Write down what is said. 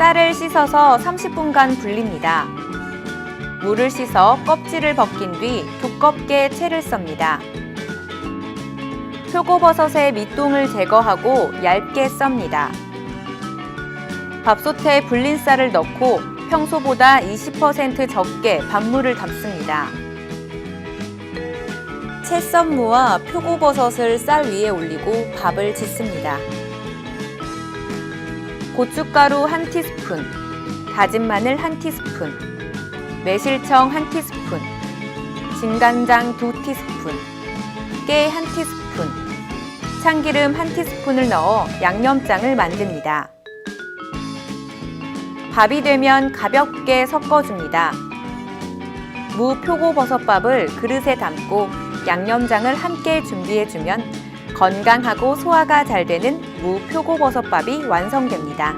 쌀을 씻어서 30분간 불립니다. 물을 씻어 껍질을 벗긴 뒤 두껍게 채를 썹니다. 표고버섯의 밑동을 제거하고 얇게 썹니다. 밥솥에 불린 쌀을 넣고 평소보다 20% 적게 밥물을 담습니다. 채썬 무와 표고버섯을 쌀 위에 올리고 밥을 짓습니다. 고춧가루 1티스푼, 다진 마늘 1티스푼, 매실청 1티스푼, 진간장 2티스푼, 깨 1티스푼, 참기름 1티스푼을 넣어 양념장을 만듭니다. 밥이 되면 가볍게 섞어줍니다. 무 표고버섯밥을 그릇에 담고 양념장을 함께 준비해주면 건강하고 소화가 잘 되는 무 표고버섯밥이 완성됩니다.